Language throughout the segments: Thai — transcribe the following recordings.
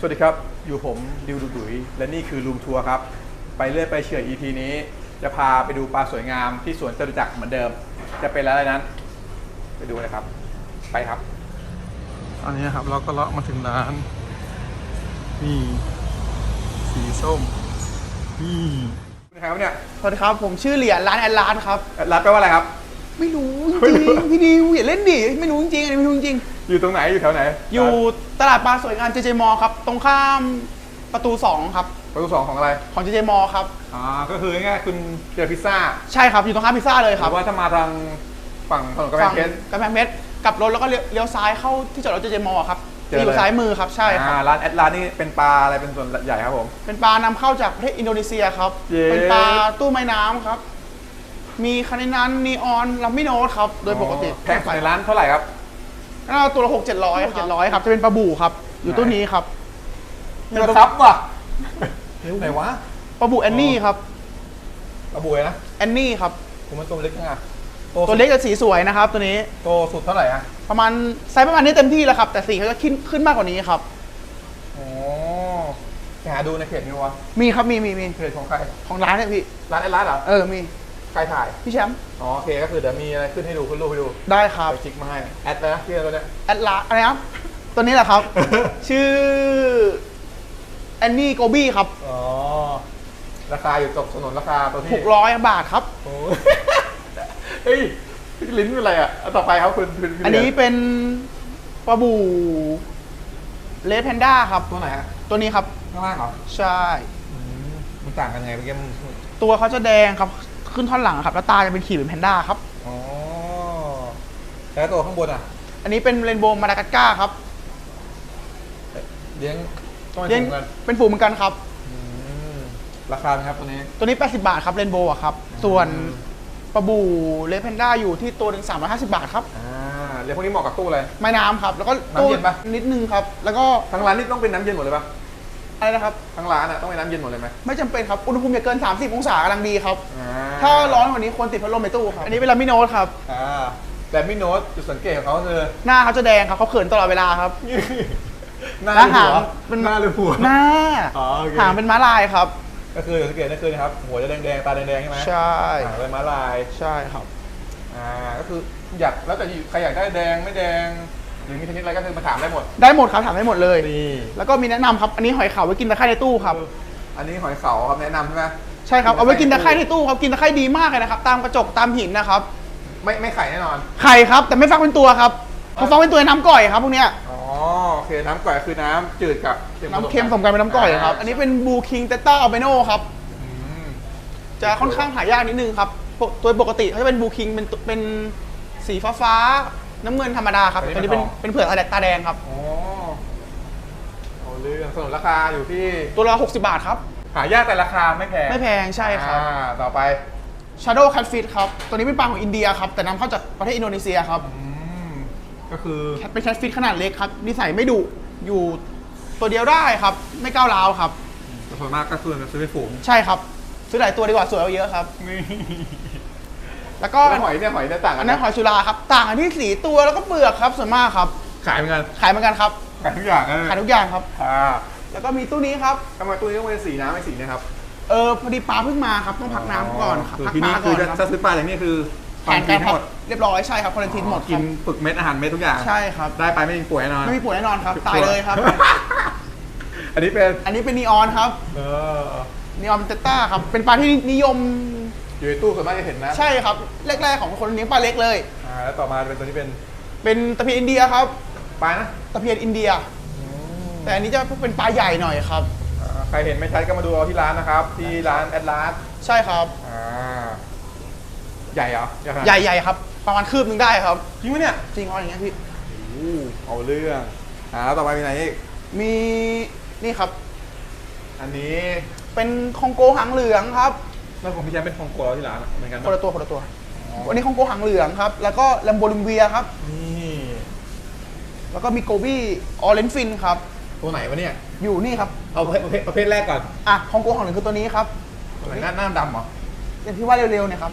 สวัสดีครับ อยู่ผมดิวดุดุยและนี่คือรูมทัวร์ครับ ไปเรื่อยไปเฉอย EP นี้ จะพาไปดูปลาสวยงามที่สวนจตุจักรเหมือนเดิม จะเป็นอะไรนั้น ไปดูเลยครับ ไปครับอันนี้ครับเราก็เลาะมาถึงร้าน นี่สีส้ม นี่เป็นใครครับเนี่ยสวัสดีครับ ผมชื่อเหรียญร้านแอนลานครับรับไปลว่าอะไรครับ ไม่รู้จไม่ริรู้งๆพี่ดิวอย่าเล่นดิไม่รู้จริงๆอันนี้ไม่รู้จริง อยู่ตรงไหนอยู่แถวไหนๆอยู่ตลาดปลาสวยงามเจเจมอครับ ตรงข้ามประตู 2 ครับ ประตูสองของอะไรของเจเจมอครับ อ่าก็คือง่ายๆคุณเจอพิซซ่าใช่ครับ อยู่ตรงข้ามพิซซ่าเลยหครัรืบอว่าถ้ามาทางฝั่งถนนกำแพงเพชร กำแพงเพชรกลับรถแล้วก็เลี้ยวเลี้ยวซ้ายเข้าที่จอดรถเจเจมอครับเจอเลย อยู่ซ้ายมือครับใช่ครับ อ่าร้านแอดลานนี่เป็นปลาอะไรเป็นส่วนใหญ่ครับผม เป็นปลานำเข้าจากประเทศอินโดนีเซียครับ เย้ เป็นปลาตู้ไม้น้ำครับ มีคานินันนีออนลัมมิโนสครับ โดยปกติแพงสุดในร้านเท่าไหร่ครับ ก็ตัวละหกเจ็ดร้อยเจ็ดร้อยครับ จะเป็นปลาบู่ครับ อยู่ตู้นี้ครับเงินซับว่ะไหนวะปลาบู่แอนนี่ครับกระบุยนะแอนนี่ครับผมมันตัวเล็กนะตัวเล็กกับสีสวยนะครับ ตัวนี้โตสุดเท่าไหร่อะประมาณไซส์ประมาณนี้เต็มที่แล้วครับ แต่สีเขาจะขึ้นขึ้นมากกว่านี้ครับโอ้ไปหาดูในเพจนี่วะมีครับมีมีมีเพจของใครของร้านเนี่ยพี่ร้านแอดลานเหรอเออมีใครถ่าย พี่แชมป์อ๋อโอเคก็คือเดี๋ยวมีอะไรขึ้นให้ดูขึ้นรูปให้ดูได้ครับไปคลิกมาให้แอดเลยนะที่เราเนี่ยแอดลาอะไรครับตัวนี้แหละครับ ชื่อแอนนี่โกบี้ครับอ๋อราคาอยู่ตกถนนราคาตัวที่600บาทครับโอ้เฮ้ยลิ้นเป็นอะไรอะเอาต่อไปครับคุณคุณคุณอันนี้เป็นปลาบูเลดแพนด้าครับตัวไหนฮะตัวนี้ครับข้างล่างเหรอใช่อืมมันต่างกันไงเมื่อกี้มันตัวเขาจะแดงครับ ขึ้นท่อนหลังครับ แล้วตาจะเป็นขีดเป็นแพนด้าครับ อ๋อแล้วตัวข้างบนอะ อันนี้เป็นเรนโบว์มาดากัสการ์ครับเลี้ยงต้องไปเลี้ยงสูงกันเป็นฝูงเหมือนกันครับ อืมราคาไหมครับตัวนี้ ตัวนี้ 80 บาทครับเรนโบว์ครับ ส่วนปลาบูเลดแพนด้าอยู่ที่ตัวหนึ่ง350 บาทครับ อ่าเลี้ยงพวกนี้เหมาะกับตู้เลยไม้น้ำครับ แล้วก็น้ำเย็นปะ นิดนึงครับ แล้วก็ ทั้งร้านนี่ต้องเป็นน้ำเย็นหมดเลยปะ อะไรนะครับทั้งร้านอะต้องเป็นน้ำเย็นหมดเลยไหมไม่จำเป็นครับ อุณหภูมิอย่าเกิน 30 องศากำลังดีครับ อ่ถ้าร้อนกว่านี้ควรติดพัดลมในตู้ครับ อันนี้เป็นลามิโนสครับ อ่าแต่ไม่โน้ตจุดสังเกตของเขาคือหน้าเขาจะแดงครับเขาเขินตลอดเวลาครับ หน้าแล้วหรือหัวหางเป็น หน้าหรือหัว หน้าอ๋อโอเค หางเป็นม้าลายครับ ก็คือสังเกตนั่นคือนะครับหัวจะแดงๆตาแดงๆใช่ไหมใช่ หางเป็นม้าลายใช่ครับ อ่าก็คืออยากแล้วแต่ใครอยากได้แดงไม่แดง หรือมีชนิดอะไรก็คือมาถามได้หมดได้หมดครับถามได้หมดเลย นี่แล้วก็มีแนะนำครับ อันนี้หอยขาวไว้กินตะไคร่ในตู้ครับ อันนี้หอยเขาครับแนะนำใช่ไหมใช่ครับ เอาไว้กินตะไคร่ในตู้ครับกินตะไคร่ดีมากเลยนะครับ ตามกระจกตามหินนะครับ ไม่ไม่ไข่แน่นอน ไข่ครับ แต่ไม่ฟักเป็นตัวครับพอฟักเป็นตัวน้ำก่อยครับพวกเนี้ย อ๋อโอเคน้ำก่อยคือน้ำจืดกับน้ำเค็มสมกันเป็นน้ำก่อยครับ อันนี้เป็นบูคิงเตต้าอัลเบโนครับ อืมจะค่อนข้างหายากนิดนึงครับปกตัวปกติเขาจะเป็นบูคิงเป็นเป็นสีฟ้าฟ้าๆ น้ำเงินธรรมดาครับ ตัวนี้เป็นเป็นเผือกตาแดงครับ อ๋อเอาเรื่องสนุนราคาอยู่ที่ตัวละ60 บาทครับ หายากแต่ราคาไม่แพงไม่แพงใช่ครับ อ่าต่อไป Shadow Catfish ครับ ตัวนี้เป็นปลาของอินเดียครับ แต่นำเข้าจากประเทศอินโดนีเซียครับ อืมก็คือ เป็นแคทฟิชขนาดเล็กครับ นิสัยไม่ดุอยู่ตัวเดียวได้ครับ ไม่ก้าวร้าวครับ ส่วนมากก็คือจะซื้อเป็นฝูง ใช่ครับ ซื้อหลายตัวดีกว่าสวยเอาเยอะครับ นี่ แล้วก็แล้วหอยเนี่ยหอยเนี่ยต่างกัอันนนั้นหอยสุราครับต่างกันที่สีตัวแล้วก็เปลือกครับส่วนมากครับ ขายเหมือนกันขายเหมือนกันครับขายทุกอย่างนะขายทุกอย่างครับ อ่าแล้วก็มีตู้นี้ครับ ทำไมตู้นี้ต้องเป็นสีน้ำไม่สีเนะครับเออพอดีปลาเพิ่งมาครับต้องพักน้ำก่อนครับคือพักที่ปนี่ลาคืก่ออนจะครับถ้าซื้อปลาอย่างนี้คือแผนการทั้พังกหมดเรียบร้อยใช่ครับควอลันทีนหมดคกิรับนปึกเม็ดอาหารเม็ดทุกอย่างใช่ครับ ได้ไปไม่มีป่วยแน่นอน ไม่มีป่วยแน่นอนครับ ตายเลยครับ อันนี้เป็น อันนี้เป็นนีออนครับเออนีออนเตต้าครับ เป็นปลาที่นิยม อยู่ในตู้ส่วนมากจะเห็นนะใช่ครับแรกๆของคนเลี้ยงปลาเล็กเลย อ่าแล้วต่อมาเป็นตัวนี้เป็นเป็นตะเพียนอินเดียครับ ปลานะตะเพียนอินเดีย แต่อันนี้จะเป็นปลาใหญ่หน่อยครับ อ่าใครเห็นไม่ชัดก็มาดูเอาที่ร้านนะครับ ที่ร้านแอดลาสใช่ครับ อ่าใหญ่เหรอขนาดใหญ่ๆครับ ประมาณคืบหนึงได้ครับ จริงปะเนี่ยจริงเอาอย่างเงี้ยพี่ โอ้เอาเรื่องอ่าแล้วต่อไปมีไหนอีกมีนี่ครับ อันนี้เป็นคองโกหางเหลืองครับ แล้วของพี่แชมป์เป็นของโกเราที่ร้านอะเหมือนกันคนปะละตัวคนละตัวอ๋อวันนี้คองโกหางเหลืองครับ แล้วก็แลมโบลิมเวียครับ นี่แล้วก็มีโกบี้ออเรนฟินครับ ตัวไหนวะเนี่ย อยู่นี่ครับ เอาประเภทประเภทประเภทแรกก่อนอะคองโกหางเหลืองคือตัวนี้ครับตัวไหนหน้าหน้าดำเหรออย่างที่ว่าเร็วๆเนี่ยครับ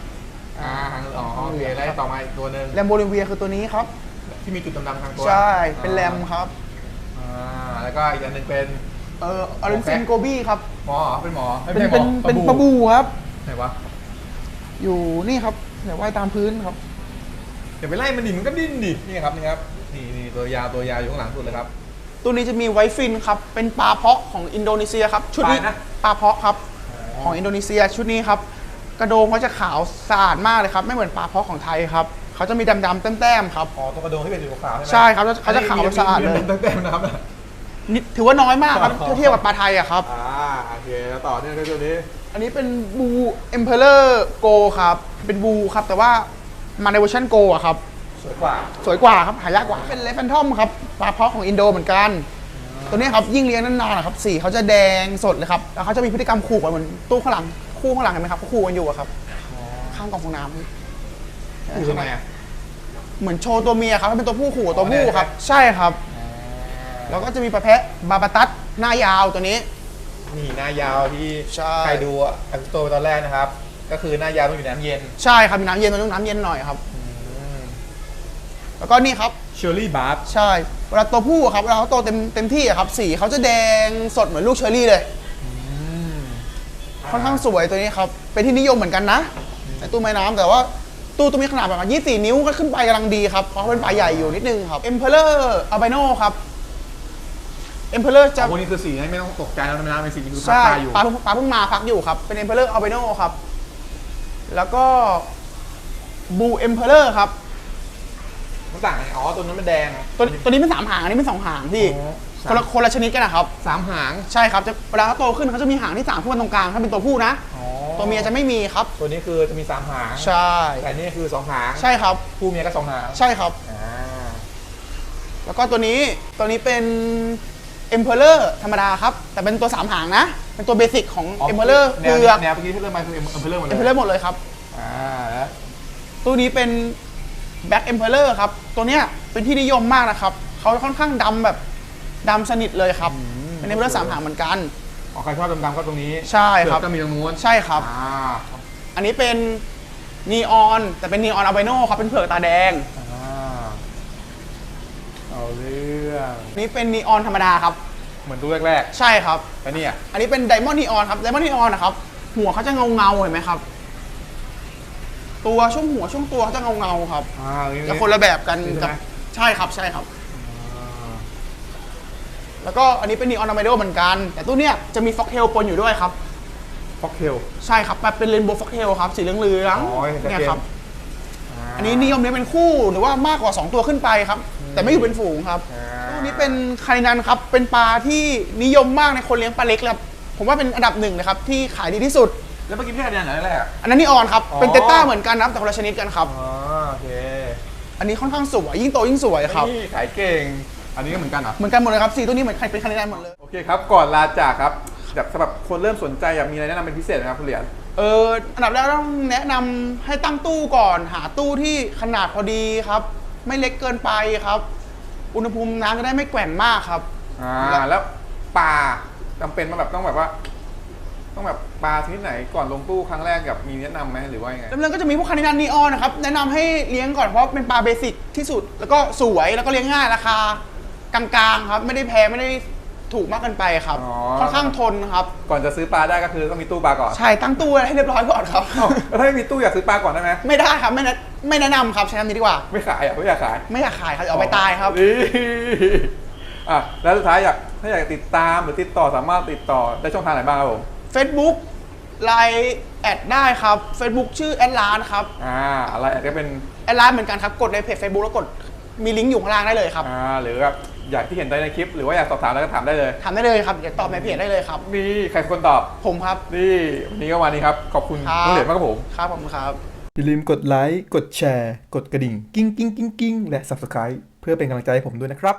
อ่าอ๋อโอเคแล้วต่อมาอีกตัวหนึ่งแลมโบลิมเวียคือตัวนี้ครับ ที่มีจุดดำๆทางตัวใช่เป็นแรมครับอ่าแล้วก็อีกอันหนึ่งเป็น เออออเรนซินโกบี้ครับหมอเหรอเป็นหมอไม่เป็นใช่หมเป็อนเป็นปลาบูครับ ไหนวะอยู่นี่ครับเดี๋ยวว่ายตามพื้นครับอย่าไปไล่มันดิมันก็ดิ้นดินี่ครับนี่ครับนี่นี่ตัวยาวตัวยาวอยู่ข้างหลังสุดเลยครับ ตัวนี้จะมีไวท์ฟินครับ เป็นปลาเพาะของอินโดนีเซียครับ ชุดนี้ปลานะ ปลาเพาะครับของอินโดนีเซียชุดนี้ครับ กระโดงเขาจะขาวสะอาดมากเลยครับ ไม่เหมือนปลาเพาะของไทยครับเขาจะมีดำๆแต้มๆครับ อ๋อตัวกระโดงที่เป็นสีขาวๆใช่ไหมใช่ครับแล้วเขาจะขาวสะอาดเลยตั้งแต่นะครับนิดถือว่าน้อยมากครับอ๋อถ้าเทียบกับปลาไทยอะครับ อ่าโอเคแล้วต่อเนี่ยก็ตัวนี้ อันนี้เป็นบูเอ็มเพลเลอร์โกครับ เป็นบูครับ แต่ว่ามาในเวอร์ชันโกอะครับ สวยกว่า สวยกว่าครับหายากกว่า เป็นเลฟแฟนทอมครับปลาเพาะของอินโดเหมือนกัน ตัวนี้ครับยิ่งเลี้ยงนานๆนะครับสีเขาจะแดงสดเลยครับแล้วเขาจะมีพฤติกรรมขู่กันเหมือนตู้ข้างหลังคู่ข้างหลังเห็นไหมครับเขาขู่กันอยู่อะครับข้างกองฟองน้ำคือทำไมอะเหมือนโชว์ตัวเมียครับถ้าเป็นตัวผู้ขู่กับตัวผู้อ๋อเนี่ยครับ ใช่ครับ แล้วก็จะมีประเภทบาบาตัสหน้ายาวตัวนี้ นี่หน้ายาวที่ใช่ ใครดูอันโตตอนแรกนะครับ ก็คือหน้ายาวต้องอยู่ในน้ำเย็นใช่ครับมีน้ำเย็นตัวนี้น้ำเย็นหน่อยครับ แล้วก็นี่ครับ เชอร์รี่บาร์ใช่เวลาตัวผู้อะครับเวลาเขาโตเต็มเต็มที่อะครับสีเขาจะแดงสดเหมือนลูกเชอร์รี่เลย ค่อนข้างสวยตัวนี้ครับ เป็นที่นิยมเหมือนกันนะในตู้ไม้น้ำแต่ว่าตู้ตัวมีขนาดประมาณ24 นิ้วก็ขึ้นไปกำลังดีครับเพราะเป็นปลาใหญ่อยู่นิดนึงครับ Emperor Albino ครับ Emperor จะพวกนี้คือสีให้ไม่ต้องตกใจแล้วนะเป็นสีที่คือพักใช่ตาอยู่ ปลาเพิ่งปลาเพิ่งมาพักอยู่ครับ เป็น Emperor Albino ครับ แล้วก็ Blue Emperor ครับ มันต่างกันอ๋อ ตัวนั้นมันแดงตัวตัวนี้เป็นสามหางอันนี้เป็นสองหางพี่อ๋อคนละคนละชนิดกันนะครับ สามหาง ใช่ครับจะเวลาเขาโตขึ้นเขาจะมีหางที่สามขึ้นมาตรงกลางถ้าเป็นตัวผู้นะ อ๋อตัวเมียจะไม่มีครับ ตัวนี้คือจะมีสามหาง ใช่ แต่นี่คือสองหางใช่ครับ ผู้เมียก็สองหางใช่ครับ อ่าแล้วก็ตัวนี้ตัวนี้เป็น Emperor ธรรมดาครับ แต่เป็นตัวสามหางนะ เป็นตัวเบสิกของ Emperor แนเปวลือก แนวเมื่อกี้ที่เริ่มมาคือเอ็มเพลเลอร์หมดเลย Emperor หมดเลยครับ อ่าแล้วตัวนี้เป็น Black Emperor ครับ ตัวเนี้ยเป็นที่นิยมมากนะครับ เขาค่อนข้างดำแบบดำสนิทเลยครับ เป็น Emperor สามหางเหมือนกัน อ๋อใครชอบดำๆก็ตรงนี้ใช่ครับ เผือกก็มีตรงนู้นใช่ครับ อ่าอันนี้เป็นนีออนแต่เป็นนีออนอัลไบโนครับ เป็นเผือกตาแดง อ่า เอาเรื่องอันนี้เป็นนีออนธรรมดาครับ เหมือนตู้แรกใช่ครับ ๆแล้วเนี่ยอันนี้เป็นไดมอนด์นีออนครับไดมอนด์นีออนนะครับ หัวเขาจะเงาเงาๆเห็นไหมครับ ตัวช่วงหัวช่วงตัวเขาจะเงาเงาๆครับ อ่านี่จะคนละแบบกันนี่ใช่กับไหม ใช่ครับใช่ครับ อ่าแล้วก็อันนี้เป็นนีออนอัลไบโนเหมือนกัน แต่ตู้เนี้ยจะมีฟ็อกเทลปนอยู่ด้วยครับฟ็อกเทล ใช่ครับแบบเป็นเรนโบว์ฟ็อกเทลครับ สีเหลืองอ๋อเห็นชัดเจน เนี่ยครับอันนี้นิยมเลี้ยงเป็นคู่หรือว่ามากกว่า 2 ตัวขึ้นไปครับ แต่ไม่อยู่เป็นฝูงครับอ่าตู้นี้เป็นคารินันครับ เป็นปลาที่นิยมมากในคนเลี้ยงปลาเล็กครับ ผมว่าเป็นอันดับหนึ่งนะครับที่ขายดีที่สุด แล้วเมื่อกี้พี่อาจารย์ไหนแรกอะอันนั้นนีออนครับอ๋อเป็นเตต้าเหมือนกันนะครับแต่คนละชนิดกันครับ อ๋อโอเค อันนี้ค่อนข้างสวย ยิ่งโตยิ่งสวยครับ นี่ขายเก่ง อันนี้ก็เหมือนกันเหรอ เหมือนกันหมดเลยครับสีตัวนี้เหมือนเป็นคารินันหมดเลย โอเคครับ ก่อนลาจากครับแบบสำหรับคนเริ่มสนใจอยากมีอะไรแนะนำเป็นพิเศษไหมครับคุณเหรียญเอออันดับแรกต้องแนะนำให้ตั้งตู้ก่อน หาตู้ที่ขนาดพอดีครับ ไม่เล็กเกินไปครับ อุณหภูมิน้ำจะได้ไม่แกว่งมากครับ อ่าแล้วปลาจำเป็นมาแบบต้องแบบว่า ต้องแบบปลาชนิดไหนก่อนลงตู้ครั้งแรกกับมีแนะนำไหมหรือว่ายังไงเริ่มๆก็จะมีพวกคานินันนีออนนะครับ แนะนำให้เลี้ยงก่อนเพราะเป็นปลาเบสิกที่สุด แล้วก็สวยแล้วก็เลี้ยงง่ายราคากลางๆครับ ไม่ได้แพงไม่ได้ ถูกมากเกินไปครับอ๋อ ค่อนข้างทนครับ ก่อนจะซื้อปลาได้ก็คือต้องมีตู้ปลาก่อนใช่ตั้งตู้ให้เรียบร้อยก่อนครับ เอ้าแล้วถ้าไม่มีตู้อยากซื้อปลาก่อนได้ไหมไม่ได้ครับไม่แนะไม่แนะนำครับใช้คำนี้ดีกว่า ไม่ขายอะไม่อยากขายไม่อยากขายครับเดี๋ยวเอาไปตายครับนี่อะแล้วสุดท้ายอยากถ้าอยากติดตามหรือติดต่อสามารถติดต่อได้ช่องทางไหนบ้างครับผม Facebook ไลน์แอดได้ครับ Facebook ชื่อแอดลานครับอ่าอะไรอาจจะเป็นแอดลานเหมือนกันครับ กดในเพจ Facebook แล้วกดมีลิงก์อยู่ข้างล่างได้เลยครับ อ่าหรือแบบ อยากที่เห็นได้ในคลิป หรือว่าอยากสอบถามแล้วก็ถามได้เลย ถามได้เลยครับ เดี๋ยวตอบในเพจได้เลยครับ นี่ใครเป็นคนตอบ ผมครับ นี่วันนี้ก็วันนี้ครับ ขอบคุณครับน้องเหรียญมากครับผม ครับผมครับ อย่าลืมกดไลค์ กดแชร์ กดกระดิ่ง กิ้งกิ้งกิ้งกิ้งและ subscribe เพื่อเป็นกำลังใจให้ผมด้วยนะครับ